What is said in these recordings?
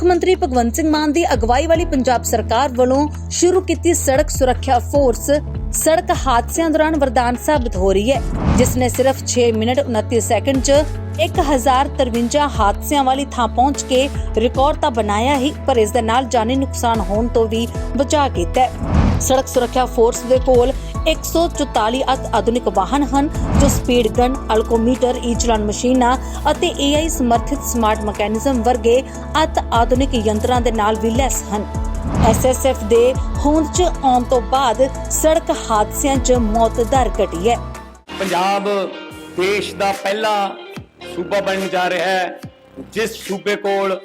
ਮੁੱਖ ਮੰਤਰੀ ਭਗਵੰਤ ਸਿੰਘ ਮਾਨ ਦੀ ਅਗਵਾਈ ਵਾਲੀ ਪੰਜਾਬ ਸਰਕਾਰ ਵੱਲੋਂ ਸ਼ੁਰੂ ਕੀਤੀ ਸੜਕ ਸੁਰੱਖਿਆ ਫੋਰਸ, ਸੜਕ ਹਾਦਸਿਆਂ ਦੌਰਾਨ ਵਰਦਾਨ ਸਾਬਤ ਹੋ ਰਹੀ ਹੈ ਜਿਸ ਨੇ ਸਿਰਫ 6 ਮਿੰਟ 29 ਸੈਕਿੰਡ 'ਚ 1053 ਹਾਦਸਿਆਂ ਵਾਲੀ ਥਾਂ ਪਹੁੰਚ ਕੇ ਰਿਕਾਰਡ ਤਾਂ ਬਣਾਇਆ ਹੀ, ਪਰ ਇਸ ਦੇ ਨਾਲ ਜਾਨੀ ਨੁਕਸਾਨ ਹੋਣ ਤੋਂ ਵੀ ਬਚਾ ਕੀਤਾ ਸੜਕ ਸੁਰੱਖਿਆ ਫੋਰਸ ਦੇ ਕੋਲ 144 ਅਤ ਆਧੁਨਿਕ ਵਾਹਨ ਹਨ, ਜੋ ਸਪੀਡ ਗਨ, ਅਲਕੋਮੀਟਰ ਈ ਮਸ਼ੀਨਾਂ ਅਤੇ AI ਸਮਰਥਿਤ ਸਮਾਰਟ ਮੈਕੈਨਿਜ਼ਮ ਵਰਗੇ ਅਤ ਆਧੁਨਿਕ ਯੰਤਰਾਂ ਦੇ ਨਾਲ ਵੀ ਲੈਸ ਹਨ। SSF ਦੇ ਹੋਂਦ 'ਚ ਆਉਣ ਤੋਂ ਬਾਅਦ ਸੜਕ ਹਾਦਸਿਆਂ 'ਚ ਮੌਤ ਦਰ ਘਟੀ ਹੈ। ਪੰਜਾਬ ਦੇਸ਼ ਦਾ ਪਹਿਲਾ ਸੂਬਾ ਬਣਨ ਜਾ ਰਿਹਾ ਹੈ, ਜਿਸ ਸੂਬੇ ਕੋਲ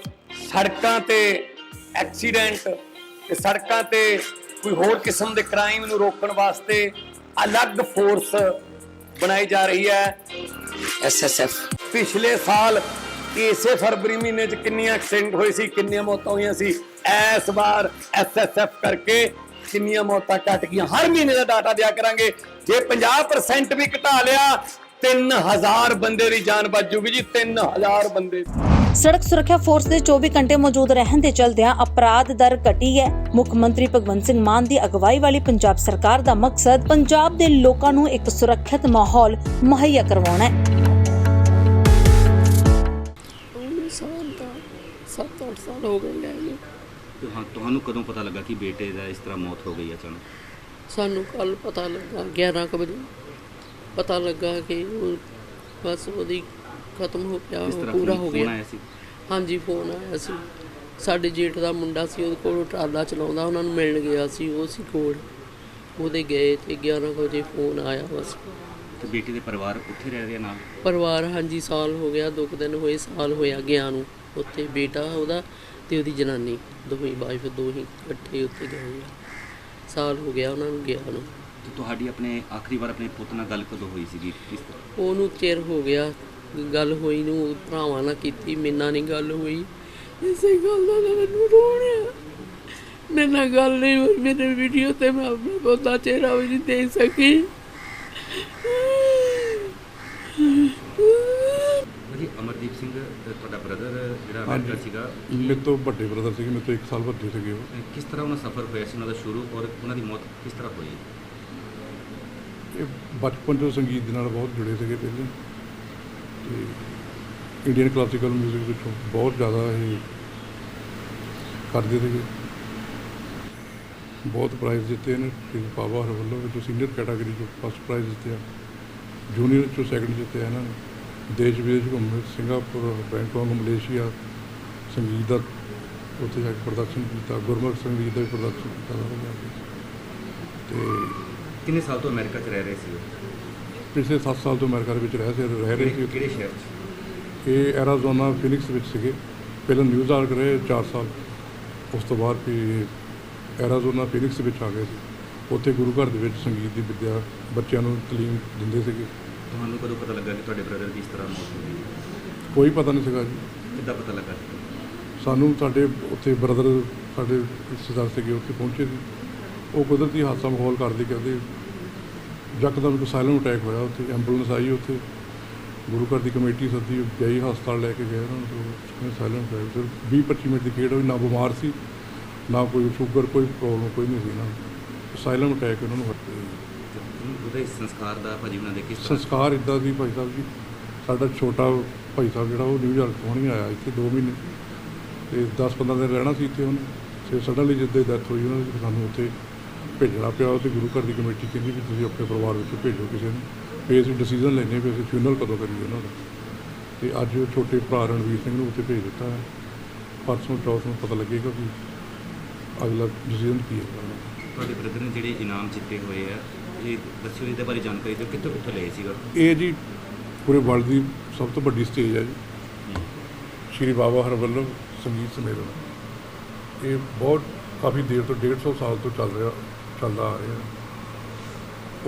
ਸੜਕਾਂ ਤੇ ਐਕਸੀਡੈਂਟ ਤੇ ਸੜਕਾਂ ਤੇ ਕੋਈ ਹੋਰ ਕਿਸਮ ਦੇ ਕ੍ਰਾਈਮ ਨੂੰ ਰੋਕਣ ਵਾਸਤੇ ਅਲੱਗ ਫੋਰਸ ਬਣਾਈ ਜਾ ਰਹੀ ਹੈ। ਐਸਐਸਐਫ ਪਿਛਲੇ ਸਾਲ ਇਸੇ ਫਰਵਰੀ ਮਹੀਨੇ ਚ ਕਿੰਨੀਆਂ ਐਕਸੀਡੈਂਟ ਹੋਏ ਸੀ ਕਿੰਨੀਆਂ ਮੌਤਾਂ ਹੋਈਆਂ ਸੀ ਇਸ ਵਾਰ ਐਸਐਸਐਫ ਕਰਕੇ ਕਿੰਨੀਆਂ ਮੌਤਾਂ ਘਟ ਗਈਆਂ। ਹਰ ਮਹੀਨੇ ਦਾ ਡਾਟਾ ਦਿਆ ਕਰਾਂਗੇ। ਜੇ 50% ਵੀ ਘਟਾ ਲਿਆ 3000 ਬੰਦੇ ਦੀ ਜਾਨ ਬਚ ਜੂਗੀ ਜੀ 3000 ਬੰਦੇ ਸੜਕ ਸੁਰੱਖਿਆ ਫੋਰਸ ਦੇ 24 ਘੰਟੇ ਮੌਜੂਦ ਰਹਿਣ ਦੇ ਚਲਦਿਆਂ ਅਪਰਾਧ ਦਰ ਘਟੀ ਹੈ। ਮੁੱਖ ਮੰਤਰੀ ਭਗਵੰਤ ਸਿੰਘ ਮਾਨ ਦੀ ਅਗਵਾਈ ਵਾਲੀ ਪੰਜਾਬ ਸਰਕਾਰ ਦਾ ਮਕਸਦ ਪੰਜਾਬ ਦੇ ਲੋਕਾਂ ਨੂੰ ਇੱਕ ਸੁਰੱਖਿਅਤ ਮਾਹੌਲ ਮੁਹੱਈਆ ਕਰਵਾਉਣਾ ਹੈ। ਉਹਨੂੰ ਸਾਲ ਦਾ 7-8 ਸਾਲ ਹੋ ਗਏ ਲੈ ਨੂੰ ਤੁਹਾਂ ਤੁਹਾਨੂੰ ਕਦੋਂ ਪਤਾ ਲੱਗਾ ਕਿ ਬੇਟੇ ਦਾ ਇਸ ਤਰ੍ਹਾਂ ਮੌਤ ਹੋ ਗਈ ਅਚਾਨਕ? ਸਾਨੂੰ ਕੱਲ ਪਤਾ ਲੱਗਾ 11 ਕੁ ਵਜੇ। ਪਤਾ ਲੱਗਾ ਕਿ ਉਹ ਬਸ ਉਹਦੀ ਖਤਮ ਹੋ ਗਿਆ ਪੂਰਾ ਹੋ ਗਿਆ। ਹਾਂਜੀ ਫੋਨ ਆਇਆ ਸੀ। ਸਾਡੇ ਜੇਠ ਦਾ ਮੁੰਡਾ ਸੀ ਉਹਦੇ ਕੋਲ ਟਰਾਲਾ ਚਲਾਉਂਦਾ ਉਹਨਾਂ ਨੂੰ ਮਿਲਣ ਗਿਆ ਸੀ ਉਹ ਸੀ ਕੋਲ। ਉਹਦੇ ਗਏ ਤੇ 11 ਕੁ ਵਜੇ ਫੋਨ ਆਇਆ ਬਸ। ਤੇ ਬੇਟੇ ਦੇ ਪਰਿਵਾਰ ਉੱਥੇ ਰਹਿ ਰਿਹਾ ਨਾਲ? ਪਰਿਵਾਰ ਹਾਂਜੀ ਸਾਲ ਹੋ ਗਿਆ ਦੋ ਕੁ ਦਿਨ ਹੋਏ ਸਾਲ ਹੋਇਆ ਗਿਆ ਨੂੰ। ਉੱਥੇ ਬੇਟਾ ਉਹਦਾ ਤੇ ਉਹਦੀ ਜਨਾਨੀ ਦੋਵੇਂ ਵਾਈਫ ਦੋ ਹੀ ਇਕੱਠੇ ਉੱਥੇ ਗਏ। ਆ ਸਾਲ ਹੋ ਗਿਆ ਉਹਨਾਂ ਨੂੰ ਗਿਆ ਨੂੰ। ਤੁਹਾਡੀ ਆਪਣੇ ਆਖਰੀ ਵਾਰ ਆਪਣੇ ਪੁੱਤ ਨਾਲ ਗੱਲ ਕਦੋਂ ਹੋਈ ਸੀਗੀ? ਕਿਸ ਤਰ੍ਹਾਂ? ਉਹਨੂੰ ਚਿਰ ਹੋ ਗਿਆ ਗੱਲ ਹੋਈ ਨੂੰ ਭਰਾਵਾਂ ਨਾਲ ਕੀਤੀ ਮੇਰੇ ਨਾਲ ਨਹੀਂ ਗੱਲ ਹੋਈ। ਇਸੇ ਗੱਲ ਦਾ ਮੈਨੂੰ ਰੋਣਾ ਮੇਰੇ ਨਾਲ ਗੱਲ ਨਹੀਂ ਹੋਈ ਮੇਰੇ ਵੀਡੀਓ ਤੇ ਮੈਂ ਆਪਣਾ ਬਹੁਤਾ ਚਿਹਰਾ ਵੀ ਨਹੀਂ ਦੇ ਸਕੀ। ਜੀ ਅਮਰਦੀਪ ਸਿੰਘ ਤੁਹਾਡਾ ਬ੍ਰਦਰ ਜਿਹੜਾ ਅਮਰੀਕਾ ਸੀਗਾ। ਮੇਰੇ ਤੋਂ ਵੱਡੇ ਬ੍ਰਦਰ ਸੀਗੇ ਮੇਰੇ ਤੋਂ 1 ਸਾਲ ਵੱਡੇ ਸੀਗੇ ਉਹ। ਕਿਸ ਤਰ੍ਹਾਂ ਉਹਨਾਂ ਸਫ਼ਰ ਹੋਇਆ ਸੀ ਉਹਨਾਂ ਦਾ ਸ਼ੁਰੂ ਔਰ ਉਹਨਾਂ ਦੀ ਮੌਤ ਕਿਸ ਤਰ੍ਹਾਂ ਹੋਈ? ਇਹ ਬਚਪਨ ਤੋਂ ਸੰਗੀਤ ਦੇ ਨਾਲ ਬਹੁਤ ਜੁੜੇ ਸੀਗੇ ਪਹਿਲੇ। ਤੇ ਇੰਡੀਅਨ ਕਲਾਸੀਕਲ 뮤직 ਵਿੱਚੋਂ ਬਹੁਤ ਜ਼ਿਆਦਾ ਇਹ ਕਰਦੇ ਸੀਗੇ। ਬਹੁਤ ਪ੍ਰਾਈਜ਼ ਜਿੱਤੇ ਨੇ ਸ਼੍ਰੀ ਬਾਬਾ ਹਰ ਵੱਲੋਂ ਵਿੱਚੋਂ ਸੀਨੀਅਰ ਕੈਟਾਗਰੀ 'ਚੋਂ ਫਸਟ ਪ੍ਰਾਈਜ਼ ਜਿੱਤਿਆ ਜੂਨੀਅਰ 'ਚੋਂ ਸੈਕੰਡ ਜਿੱਤਿਆ ਇਹਨਾਂ ਨੇ। ਦੇਸ਼ ਵਿਦੇਸ਼ ਘੁੰਮੇ, ਸਿੰਗਾਪੁਰ, ਬੈਂਕਾਕ, ਮਲੇਸ਼ੀਆ, ਸੰਗੀਤ ਦਾ ਉੱਥੇ ਜਾ ਕੇ ਪ੍ਰਦਰਸ਼ਨ ਕੀਤਾ, ਗੁਰਮੁਖ ਸੰਗੀਤ ਦਾ ਵੀ ਪ੍ਰਦਰਸ਼ਨ ਕੀਤਾ। ਉਹਨਾਂ ਤੇ ਕਿੰਨੇ ਸਾਲ ਤੋਂ ਅਮਰੀਕਾ 'ਚ ਰਹਿ ਰਹੇ ਸੀ? ਪਿਛਲੇ 7 ਸਾਲ ਤੋਂ ਅਮਰੀਕਾ ਦੇ ਵਿੱਚ ਰਹਿ ਸੀ ਰਹਿ ਰਹੇ ਕਿਹੜੇ ਸੀ। ਕਿਹੜੇ ਸ਼ਹਿਰ 'ਚ? ਇਹ ਐਰਾਜ਼ੋਨਾ ਫਿਨਿਕਸ ਵਿੱਚ ਸੀਗੇ। ਪਹਿਲਾਂ ਨਿਊਯਾਰਕ ਰਹੇ 4 ਸਾਲ। ਉਸ ਤੋਂ ਬਾਅਦ ਫਿਰ ਐਰਾਜ਼ੋਨਾ ਫਿਨਿਕਸ ਵਿੱਚ ਆ ਗਏ ਸੀ। ਉੱਥੇ ਗੁਰੂ ਘਰ ਦੇ ਵਿੱਚ ਸੰਗੀਤ ਦੀ ਵਿੱਦਿਆ ਬੱਚਿਆਂ ਨੂੰ ਤਾਲੀਮ ਦਿੰਦੇ ਸੀਗੇ। ਤੁਹਾਨੂੰ ਕਦੋਂ ਪਤਾ ਲੱਗਾ ਕਿ ਤੁਹਾਡੇ ਬ੍ਰਦਰ ਦੀ ਇਸ ਤਰ੍ਹਾਂ ਮੌਤ ਹੋ ਗਈ? ਕੋਈ ਪਤਾ ਨਹੀਂ ਸੀਗਾ ਜੀ। ਕਿੱਦਾਂ ਪਤਾ ਲੱਗਾ? ਸਾਨੂੰ ਸਾਡੇ ਉੱਥੇ ਬ੍ਰਦਰ ਸਾਡੇ ਰਿਸ਼ਤੇਦਾਰ ਸੀਗੇ ਉੱਥੇ ਪਹੁੰਚੇ ਸੀ। ਉਹ ਕੁਦਰਤੀ ਹਾਦਸਾ ਮਾਹੌਲ ਕਰਦੇ ਕਹਿੰਦੇ ਯਕਦਮ ਇੱਕ ਸਾਇਲੈਂਟ ਅਟੈਕ ਹੋਇਆ ਉੱਥੇ ਐਂਬੂਲੈਂਸ ਆਈ ਉੱਥੇ। ਗੁਰੂ ਘਰ ਦੀ ਕਮੇਟੀ ਸੱਦੀ ਗਈ ਹਸਪਤਾਲ ਲੈ ਕੇ ਗਏ ਉਹਨਾਂ ਨੂੰ ਸਾਇਲੈਂਟ ਅਟੈਕ ਸਿਰਫ 20 25 ਮਿੰਟ ਦੀ ਖੇਡ ਹੋਈ ਨਾ ਬਿਮਾਰ ਸੀ ਨਾ ਕੋਈ ਸ਼ੂਗਰ ਕੋਈ ਪ੍ਰੋਬਲਮ ਕੋਈ ਨਹੀਂ ਸੀ ਨਾ। ਸਾਇਲੈਂਟ ਅਟੈਕ ਉਹਨਾਂ ਨੂੰ ਹੱਟ ਉਹਦੇ ਸੰਸਕਾਰ ਦਾ ਭਾਜੀ ਉਹਨਾਂ ਦੇ ਕਿਸ ਸੰਸਕਾਰ ਇਦਾਂ ਸੀ ਭਾਈ ਸਾਹਿਬ ਜੀ ਸਾਡਾ ਛੋਟਾ ਭਾਈ ਸਾਹਿਬ ਜਿਹੜਾ ਉਹ ਨਿਊਯਾਰਕ ਤੋਂ ਨਹੀਂ ਆਇਆ ਇੱਥੇ 2 ਮਹੀਨੇ। ਤੇ 10-15 ਦਿਨ ਰਹਿਣਾ ਸੀ ਇੱਥੇ ਉਹਨੇ। ਤੇ ਸਡਨਲੀ ਜਿੱਦਾਂ ਡੈਥ ਹੋਈ ਉਹਨਾਂ ਦੀ ਸਾਨੂੰ ਉੱਥੇ ਭੇਜਣਾ ਪਿਆ ਉਹ ਤੇ ਗੁਰੂ ਘਰ ਦੀ ਕਮੇਟੀ ਕਹਿੰਦੀ ਵੀ ਤੁਸੀਂ ਆਪਣੇ ਪਰਿਵਾਰ ਵਿੱਚ ਭੇਜੋ ਕਿਸੇ ਨੂੰ। ਵੀ ਅਸੀਂ ਡਿਸੀਜਨ ਲੈਣੇ ਵੀ ਅਸੀਂ ਫਿਊਨਰਲ ਕਦੋਂ ਕਰੀਏ ਉਹਨਾਂ ਦਾ। ਤੇ ਅੱਜ ਉਹ ਛੋਟੇ ਭਰਾ ਰਣਵੀਰ ਸਿੰਘ ਨੂੰ ਉੱਥੇ ਭੇਜ ਦਿੱਤਾ ਹੈ। ਪਰਸੋਂ ਚੌਥ ਨੂੰ ਪਤਾ ਲੱਗੇਗਾ ਵੀ ਅਗਲਾ ਡਿਸੀਜਨ ਕੀ ਹੈ। ਤੁਹਾਡੇ ਬ੍ਰਦਰ ਨੇ ਜਿਹੜੇ ਇਨਾਮ ਜਿੱਤੇ ਹੋਏ ਆ ਇਹ ਦੱਸਿਓ ਇਹਦੇ ਬਾਰੇ ਜਾਣਕਾਰੀ ਦਿਓ ਕਿੱਥੋਂ ਕਿੱਥੋਂ ਲਏ ਸੀਗਾ? ਇਹ ਜੀ ਪੂਰੇ ਵਰਲਡ ਦੀ ਸਭ ਤੋਂ ਵੱਡੀ ਸਟੇਜ ਹੈ ਜੀ। ਸ਼੍ਰੀ ਬਾਬਾ ਹਰਵੱਲਭ ਸੰਗੀਤ ਸੰਮੇਲਨ। ਇਹ ਬਹੁਤ ਕਾਫੀ ਦੇਰ ਤੋਂ 150 ਸਾਲ ਤੋਂ ਚੱਲ ਰਿਹਾ। ਚੱਲਦਾ ਆ ਰਿਹਾ।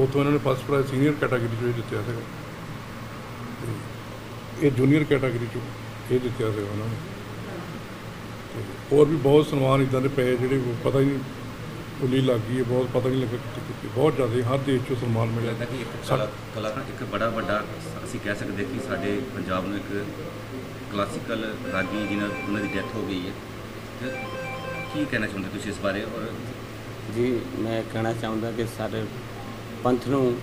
ਉਤੋਂ ਇਹਨਾਂ ਨੇ ਫਸਟ ਪ੍ਰਾਈਜ਼ ਸੀਨੀਅਰ ਕੈਟਾਗਰੀ 'ਚ ਜਿੱਤਿਆ ਸੀਗਾ। ਤੇ ਇਹ ਜੂਨੀਅਰ ਕੈਟਾਗਰੀ 'ਚ ਇਹ ਜਿੱਤਿਆ ਸੀਗਾ ਉਹਨਾਂ ਨੇ। ਤੇ ਹੋਰ ਵੀ ਬਹੁਤ ਸਨਮਾਨ ਇਦਾਂ ਦੇ ਪਏ ਜਿਹੜੇ ਪਤਾ ਹੀ ਨਹੀਂ ਉੱਲੀ ਲੱਗ ਗਈ ਹੈ ਬਹੁਤ ਪਤਾ ਨਹੀਂ ਲੱਗਾ ਕਿੱਥੇ ਬਹੁਤ ਜ਼ਿਆਦਾ ਹਰ ਦੇਸ਼ 'ਚੋਂ ਸਨਮਾਨ ਮਿਲਿਆ। ਲੱਗਦਾ ਕਿ ਇੱਕ ਕਲਾ ਕਲਾ ਨਾ ਇੱਕ ਬੜਾ ਵੱਡਾ ਅਸੀਂ ਕਹਿ ਸਕਦੇ ਕਿ ਸਾਡੇ ਪੰਜਾਬ ਨੂੰ ਇੱਕ ਕਲਾਸੀਕਲ ਰਾਗੀ ਜਿਹਨਾਂ ਉਹਨਾਂ ਦੀ ਡੈਥ ਹੋ ਗਈ ਹੈ। ਤੇ ਕੀ ਕਹਿਣਾ ਚਾਹੁੰਦੇ ਤੁਸੀਂ ਇਸ ਬਾਰੇ? ਔਰ ਜੀ, ਮੈਂ ਕਹਿਣਾ ਚਾਹੁੰਦਾ ਕਿ ਸਾਡੇ ਪੰਥ ਨੂੰ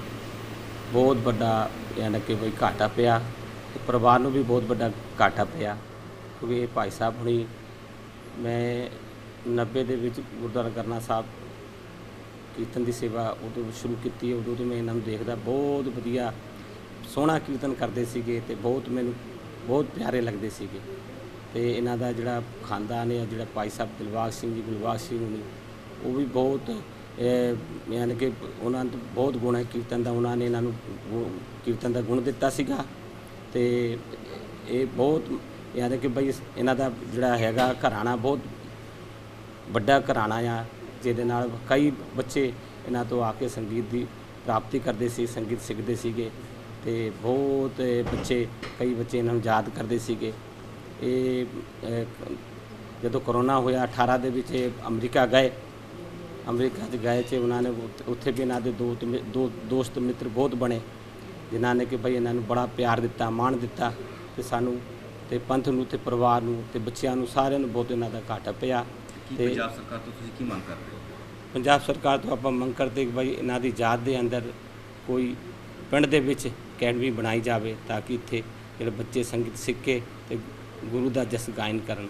ਬਹੁਤ ਵੱਡਾ ਯਾਨੀ ਕਿ ਕੋਈ ਘਾਟਾ ਪਿਆ ਤੇ ਪਰਿਵਾਰ ਨੂੰ ਵੀ ਬਹੁਤ ਵੱਡਾ ਘਾਟਾ ਪਿਆ ਕਿਉਂਕਿ ਇਹ ਭਾਈ ਸਾਹਿਬ ਹੁਣੀ ਮੈਂ 90 ਦੇ ਵਿੱਚ ਗੁਰਦੁਆਰਾ ਕਰਨਾ ਸਾਹਿਬ ਕੀਰਤਨ ਦੀ ਸੇਵਾ ਉਦੋਂ ਸ਼ੁਰੂ ਕੀਤੀ, ਉਦੋਂ ਤੋਂ ਮੈਂ ਇਹਨਾਂ ਨੂੰ ਦੇਖਦਾ, ਬਹੁਤ ਵਧੀਆ ਸੋਹਣਾ ਕੀਰਤਨ ਕਰਦੇ ਸੀਗੇ ਤੇ ਬਹੁਤ ਮੈਨੂੰ ਬਹੁਤ ਪਿਆਰੇ ਲੱਗਦੇ ਸੀਗੇ ਤੇ ਇਹਨਾਂ ਦਾ ਜਿਹੜਾ ਖਾਨਦਾਨ ਹੈ, ਜਿਹੜਾ ਭਾਈ ਸਾਹਿਬ ਦਿਲਬਾਗ ਸਿੰਘ ਜੀ ਗੁਲਬਾਗ ਸਿੰਘ ਜੀ ਉਹ ਵੀ ਬਹੁਤ ਯਾਨੀ ਕਿ ਉਹਨਾਂ ਦਾ ਬਹੁਤ ਗੁਣ ਹੈ ਕੀਰਤਨ ਦਾ ਉਹਨਾਂ ਨੇ ਇਹਨਾਂ ਨੂੰ ਗੁ- ਕੀਰਤਨ ਦਾ ਗੁਣ ਦਿੱਤਾ ਸੀਗਾ। ਤੇ ਇਹ ਬਹੁਤ ਯਾਨੀ ਕਿ ਬਈ ਇਹਨਾਂ ਦਾ ਜਿਹੜਾ ਹੈਗਾ ਘਰਾਣਾ ਬਹੁਤ ਵੱਡਾ ਘਰਾਣਾ ਆ ਜਿਹਦੇ ਨਾਲ ਕਈ ਬੱਚੇ ਇਹਨਾਂ ਤੋਂ ਆ ਕੇ ਸੰਗੀਤ ਦੀ ਪ੍ਰਾਪਤੀ ਕਰਦੇ ਸੀ ਸੰਗੀਤ ਸਿੱਖਦੇ ਸੀਗੇ ਤੇ ਬਹੁਤ ਬੱਚੇ ਕਈ ਬੱਚੇ ਇਹਨਾਂ ਨੂੰ ਯਾਦ ਕਰਦੇ ਸੀਗੇ। ਇਹ ਅਹ, ਜਦੋਂ ਕਰੋਨਾ ਹੋਇਆ 18 ਦੇ ਵਿੱਚ ਇਹ ਅਮਰੀਕਾ ਗਏ ਅਮਰੀਕਾ 'ਚ ਗਏ ਚ ਉਹਨਾਂ ਨੇ ਉੱਥੇ- ਵੀ ਇਹਨਾਂ ਦੇ ਦੋ ਤੇ ਦੋ ਦੋਸਤ ਮਿੱਤਰ ਬਹੁਤ ਬਣੇ ਜਿਨ੍ਹਾਂ ਨੇ ਕਿ ਭਈ ਇਹਨਾਂ ਨੂੰ ਬੜਾ ਪਿਆਰ ਦਿੱਤਾ ਮਾਣ ਦਿੱਤਾ ਤੇ ਸਾਨੂੰ ਤੇ ਪੰਥ ਨੂੰ ਤੇ ਪਰਿਵਾਰ ਨੂੰ ਤੇ ਬੱਚਿਆਂ ਨੂੰ ਸਾਰਿਆਂ ਨੂੰ ਬਹੁਤ ਇਹਨਾਂ ਦਾ ਘਾਟਾ ਪਿਆ ਤੇ ਪੰਜਾਬ ਸਰਕਾਰ ਤੋਂ ਤੁਸੀਂ ਕੀ ਮੰਗ ਕਰਦੇ ਹੋ? ਪੰਜਾਬ ਸਰਕਾਰ ਤੋਂ ਆਪਾਂ ਮੰਗ ਕਰਦੇ ਕਿ ਭਾਈ ਇਹਨਾਂ ਦੀ ਯਾਦ ਦੇ ਅੰਦਰ ਕੋਈ ਪਿੰਡ ਦੇ ਵਿੱਚ ਅਕੈਡਮੀ ਬਣਾਈ ਜਾਵੇ ਤਾਂ ਕਿ ਇੱਥੇ ਜਿਹੜੇ ਬੱਚੇ ਸੰਗੀਤ ਸਿੱਖ ਕੇ ਤੇ ਗੁਰੂ ਦਾ ਜਸ ਗਾਇਨ ਕਰਨ।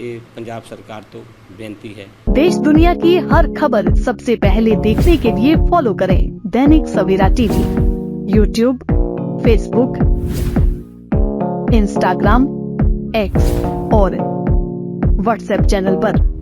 पंजाब सरकार तो बेनती है देश दुनिया की हर खबर सबसे पहले देखने के लिए फॉलो करें Dainik Savera TV YouTube Facebook Instagram X और व्हाट्सएप चैनल पर।